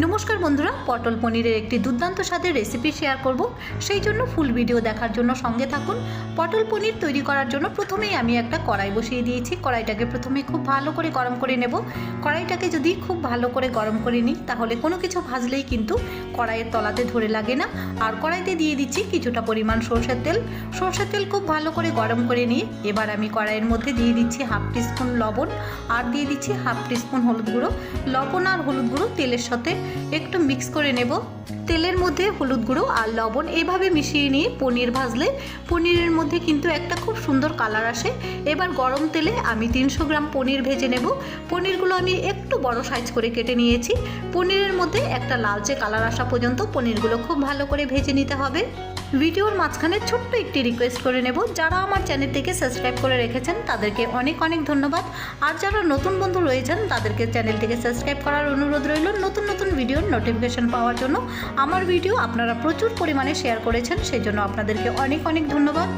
নমস্কার বন্ধুরা, পটল পনিরের একটি দুর্দান্ত স্বাদের রেসিপি শেয়ার করব। সেই জন্য ফুল ভিডিও দেখার জন্য সঙ্গে থাকুন। পটল পনির তৈরি করার জন্য প্রথমেই আমি একটা কড়াই বসিয়ে দিয়েছি। কড়াইটাকে প্রথমে খুব ভালো করে গরম করে নেব। কড়াইটাকে যদি খুব ভালো করে গরম করে নিই, তাহলে কোনো কিছু ভাজলেই কিন্তু কড়াইয়ের তলাতে ধরে লাগে না। আর কড়াইতে দিয়ে দিচ্ছি কিছুটা পরিমাণ সর্ষের তেল। সর্ষের তেল খুব ভালো করে গরম করে নিয়ে এবার আমি কড়াইয়ের মধ্যে দিয়ে দিচ্ছি হাফ টিস্পুন লবণ। আর দিয়ে দিচ্ছি হাফ টিস্পুন হলুদ গুঁড়ো। লবণ আর হলুদ গুঁড়ো তেলের সাথে একটু মিক্স করে নেব। তেলের মধ্যে হলুদ গুঁড়ো আর লবণ এইভাবে মিশিয়ে নিয়ে পনির ভাজলে পনিরের মধ্যে কিন্তু একটা খুব সুন্দর কালার আসে। এবার গরম তেলে আমি তিনশো গ্রাম পনির ভেজে নেব। পনিরগুলো আমি একটু বড় সাইজ করে কেটে নিয়েছি। পনিরের মধ্যে একটা লালচে কালার আসা পর্যন্ত পনিরগুলো খুব ভালো করে ভেজে নিতে হবে। ভিডিওর মাঝখানে ছোট্ট একটি রিকোয়েস্ট করে নেব। যারা আমার চ্যানেল থেকে সাবস্ক্রাইব করে রেখেছেন, তাদেরকে অনেক অনেক ধন্যবাদ। আর যারা নতুন বন্ধু রয়েছেন, তাদেরকে চ্যানেলটিকে সাবস্ক্রাইব করার অনুরোধ রইল নতুন নতুন ভিডিওর নোটিফিকেশন পাওয়ার জন্য। আমার ভিডিও আপনারা প্রচুর পরিমাণে শেয়ার করেছেন সেই জন্য আপনাদেরকে অনেক অনেক ধন্যবাদ।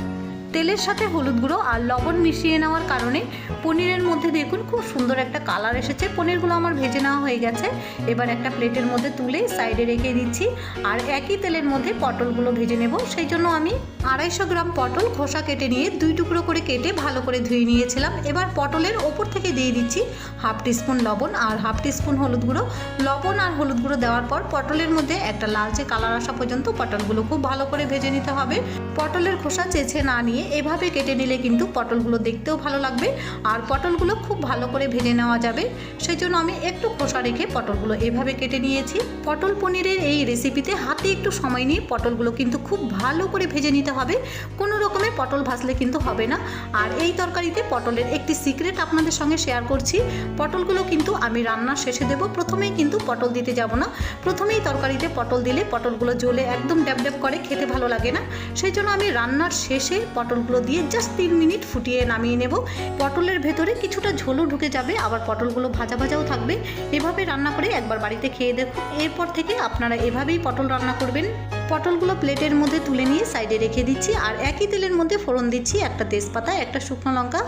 তেলের সাথে হলুদ গুঁড়ো আর লবণ মিশিয়ে নেওয়ার কারণে পনিরের মধ্যে দেখুন খুব সুন্দর একটা কালার এসেছে। পনিরগুলো আমার ভেজে নেওয়া হয়ে গেছে। এবার একটা প্লেটের মধ্যে তুলে সাইডে রেখে দিচ্ছি আর একই তেলের মধ্যে পটলগুলো ভেজে নেব। সেই জন্য আমি আড়াইশো গ্রাম পটল খোসা কেটে নিয়ে দুই টুকরো করে কেটে ভালো করে ধুয়ে নিয়েছিলাম। এবার পটলের ওপর থেকে দিয়ে দিচ্ছি হাফ টিস্পুন লবণ আর হাফ টিস্পুন হলুদ গুঁড়ো। লবণ আর হলুদ গুঁড়ো দেওয়ার পর পটলের মধ্যে একটা লালচে কালার আসা পর্যন্ত পটলগুলো খুব ভালো করে ভেজে নিতে হবে। পটলের খোসা চেঁচে না নিয়ে এভাবে কেটে নিলে কিন্তু পটলগুলো দেখতেও ভালো লাগবে আর পটলগুলো খুব ভালো করে ভেজে নেওয়া যাবে। সেই জন্য আমি একটু খোসা রেখে পটলগুলো এভাবে কেটে নিয়েছি। পটল পনিরের এই রেসিপিতে হাতে একটু সময় নিয়ে পটলগুলো কিন্তু খুব ভালো করে ভেজে নিতে হবে। কোনো রকমের পটল ভাজলে কিন্তু হবে না। আর এই তরকারিতে পটলের একটি সিক্রেট আপনাদের সঙ্গে শেয়ার করছি। পটলগুলো কিন্তু আমি রান্নার শেষে দেব। প্রথমেই কিন্তু পটল দিতে যাব না। প্রথমেই তরকারিতে পটল দিলে পটলগুলো জ্বলে একদম ড্যাব ড্যাব করে, খেতে ভালো লাগে না। সেই জন্য আমি রান্নার শেষে পটলগুলো দিয়ে জাস্ট তিন মিনিট ফুটিয়ে নামিয়ে নেব। পটলের ভেতরে কিছুটা ঝোলও ঢুকে যাবে, আবার পটলগুলো ভাজা ভাজাও থাকবে। এভাবে রান্না করে একবার বাড়িতে খেয়ে দেখুন। এরপর থেকে আপনারা এভাবেই পটল রান্না করবেন। পটলগুলো প্লেটের মধ্যে তুলে নিয়ে সাইডে রেখে দিচ্ছি আর একই তেলের মধ্যে ফোড়ন দিচ্ছি একটা তেজপাতা, একটা শুকনো লঙ্কা,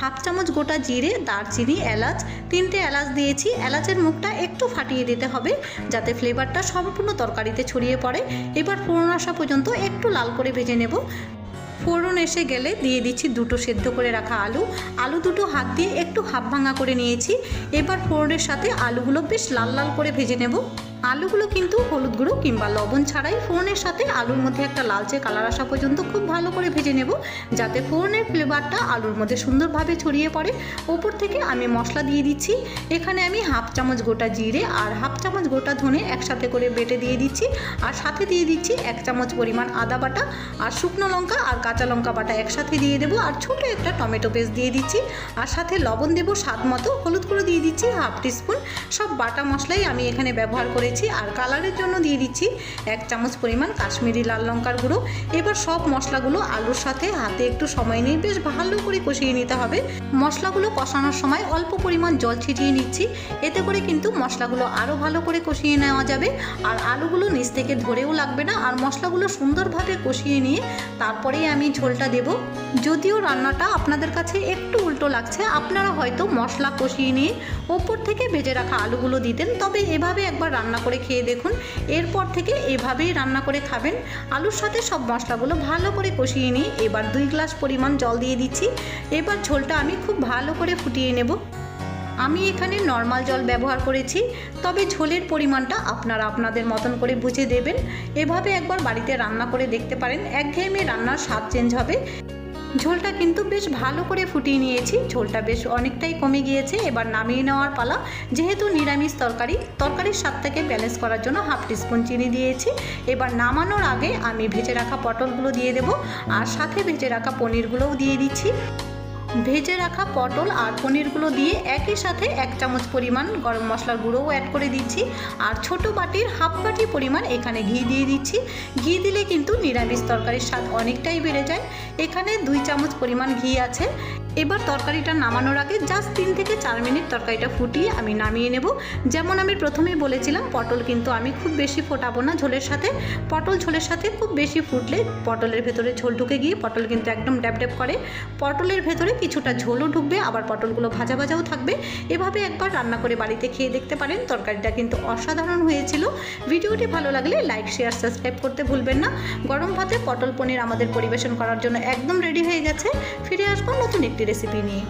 হাফ চামচ গোটা জিরে, দারচিনি, এলাচ, তিনটে এলাচ দিয়েছি। এলাচের মুখটা একটু ফাটিয়ে দিতে হবে যাতে ফ্লেভারটা সম্পূর্ণ তরকারিতে ছড়িয়ে পড়ে। এবার ফোড়ন আসা পর্যন্ত একটু লাল করে ভেজে নেব। ফোড়ন এসে গেলে দিয়ে দিচ্ছি দুটো সেদ্ধ করে রাখা আলু। আলু দুটো হাত দিয়ে একটু হাফ ভাঙা করে নিয়েছি। এবার ফোড়নের সাথে আলুগুলো বেশ লাল লাল করে ভেজে নেব। আলুগুলো কিন্তু হলুদ গুঁড়ো কিংবা লবণ ছাড়াই ফোড়নের সাথে আলুর মধ্যে একটা লালচে কালার আসা পর্যন্ত খুব ভালো করে ভেজে নেব, যাতে ফোড়নের ফ্লেভারটা আলুর মধ্যে সুন্দরভাবে ছড়িয়ে পড়ে। ওপর থেকে আমি মশলা দিয়ে দিচ্ছি। এখানে আমি হাফ চামচ গোটা জিরে আর হাফ চামচ গোটা ধনে একসাথে করে বেটে দিয়ে দিচ্ছি। আর সাথে দিয়ে দিচ্ছি এক চামচ পরিমাণ আদা বাটা আর শুকনো লঙ্কা আর কাঁচা লঙ্কা বাটা একসাথে দিয়ে দেবো আর ছোটো একটা টমেটো পেস্ট দিয়ে দিচ্ছি। আর সাথে লবণ দেবো স্বাদ মতো। হলুদ গুঁড়ো দিয়ে দিচ্ছি হাফ টিস্পুন সব বাটা মশলাই আমি এখানে ব্যবহার করেছি আর কালারের জন্য দিয়ে দিচ্ছি এক চামচ পরিমাণ কাশ্মীরি লাল লঙ্কার গুঁড়ো। এবার সব মশলাগুলো আলুর সাথে হাতে একটু সময় নিয়ে বেশ ভালো করে কষিয়ে নিতে হবে। মশলাগুলো কষানোর সময় অল্প পরিমাণ জল ছিটিয়ে নিচ্ছি। এতে করে কিন্তু মশলাগুলো আরও ভালো করে কষিয়ে নেওয়া যাবে। আর আলুগুলো নিচ থেকে ধরেও লাগবে না। আর মশলাগুলো সুন্দরভাবে কষিয়ে নিয়ে তারপরেই আমি ঝোলটা দেব। যদিও রান্নাটা আপনাদের কাছে একটু উল্টো লাগছে, আপনারা হয়তো মশলা কষিয়ে নিয়ে ওপর থেকে ভেজে রাখা আলুগুলো দিতেন। তবে এভাবে একবার রান্না করে খেয়ে দেখুন। এরপর থেকে এভাবেই রান্না করে খাবেন। আলুর সাথে সব মশলাগুলো ভালো করে কষিয়ে নিয়ে এবার দুই গ্লাস পরিমাণ জল দিয়ে দিচ্ছি। এবার ঝোলটা আমি খুব ভালো করে ফুটিয়ে নেব। আমি এখানে নর্মাল জল ব্যবহার করেছি, তবে ঝোলের পরিমাণটা আপনারা আপনাদের মতন করে বুঝে দেবেন। এভাবে একবার বাড়িতে রান্না করে দেখতে পারেন। একঘেয়েমি রান্নার স্বাদ চেঞ্জ হবে। ঝোলটা কিন্তু বেশ ভালো করে ফুটিয়ে নিয়েছি। ঝোলটা বেশ অনেকটাই কমে গিয়েছে। এবার নামিয়ে নেওয়ার পালা। যেহেতু নিরামিষ তরকারি, তরকারির স্বাদটাকে ব্যালেন্স করার জন্য হাফ টিস্পুন চিনি দিয়েছি। এবার নামানোর আগে আমি ভেজে রাখা পটলগুলো দিয়ে দেবো। আর সাথে ভেজে রাখা পনিরগুলোও দিয়ে দিচ্ছি। ভেজে রাখা পটল আর পনিরগুলো দিয়ে একই সাথে এক চামচ পরিমাণ গরম মশলার গুঁড়োও অ্যাড করে দিচ্ছি। আর ছোট বাটির হাফ বাটি পরিমাণ এখানে ঘি দিয়ে দিচ্ছি। ঘি দিলে কিন্তু নিরামিষ তরকারির স্বাদ অনেকটাই বেড়ে যায়। এখানে দুই চামচ পরিমাণ ঘি আছে। এবার তরকারিটা নামানোর আগে জাস্ট তিন থেকে চার মিনিট তরকারিটা ফুটিয়ে আমি নামিয়ে নেব। যেমন আমি প্রথমেই বলেছিলাম, পটল কিন্তু আমি খুব বেশি ফোটাবো না ঝোলের সাথে। পটল ঝোলের সাথে খুব বেশি ফুটলে পটলের ভেতরে ঝোল ঢুকে গিয়ে পটল কিন্তু একদম ড্যাব ড্যাব করে। পটলের ভেতরে কিছুটা ঝোলও ঢুকবে, আবার পটলগুলো ভাজা ভাজাও থাকবে। এভাবে একবার রান্না করে বাড়িতে খেয়ে দেখতে পারেন, তরকারিটা কিন্তু অসাধারণ হয়েছিল। ভিডিওটি ভালো লাগলে লাইক, শেয়ার, সাবস্ক্রাইব করতে ভুলবেন না। গরম ভাতে পটল পনির আমাদের পরিবেশন করার জন্য একদম রেডি হয়ে গেছে। ফিরে আসব নতুন একটি রেসিপি নিয়ে।